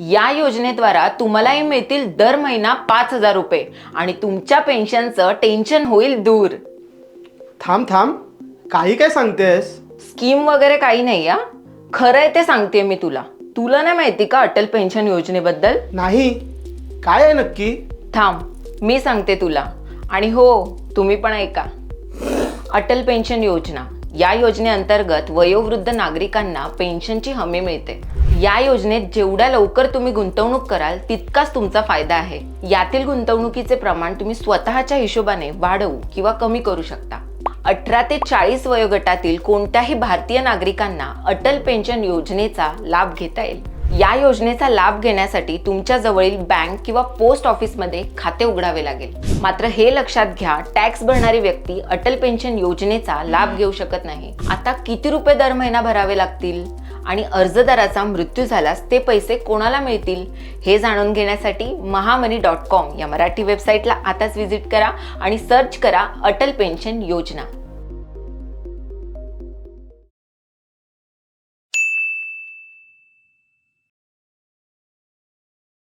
या योजनेद्वारा तुम्हालाही मिळतील दर महिना पाच हजार रुपये आणि तुमच्या पेन्शनचं टेन्शन होईल दूर. थांब थांब. काही काय सांगतेस? स्कीम वगैरे काही नाही या खरं आहे ते सांगते मी तुला. तुला नाही माहिती का अटल पेन्शन योजनेबद्दल? नाही. काय आहे नक्की? थांब मी सांगते तुला. आणि हो तुम्ही पण ऐका. अटल पेन्शन योजना. या योजनेअंतर्गत वयोवृद्ध नागरिकांना पेन्शनची हमी मिळते. या योजनेत जेवढ्या लवकर तुम्ही गुंतवणूक कराल तितकाच तुमचा फायदा आहे. यातील गुंतवणुकीचे प्रमाण तुम्ही स्वतःच्या हिशोबाने वाढवू किंवा कमी करू शकता. अठरा ते चाळीस वयोगटातील कोणत्याही भारतीय नागरिकांना अटल पेन्शन योजनेचा लाभ घेता येईल. या योजनेचा लाभ घेण्यासाठी तुमच्या जवळील बँक किंवा पोस्ट ऑफिसमध्ये खाते उघडावे लागेल. मात्र हे लक्षात घ्या टॅक्स भरणारी व्यक्ती अटल पेन्शन योजनेचा लाभ घेऊ शकत नाही. आता किती रुपये दर महिना भरावे लागतील? आणि अर्जदाराचा मृत्यू झाल्यास ते पैसे कोणाला मिळतील? हे जाणून घेण्यासाठी महामनी डॉट कॉम या मराठी वेबसाईटला आताच व्हिजिट करा आणि सर्च करा अटल पेन्शन योजना.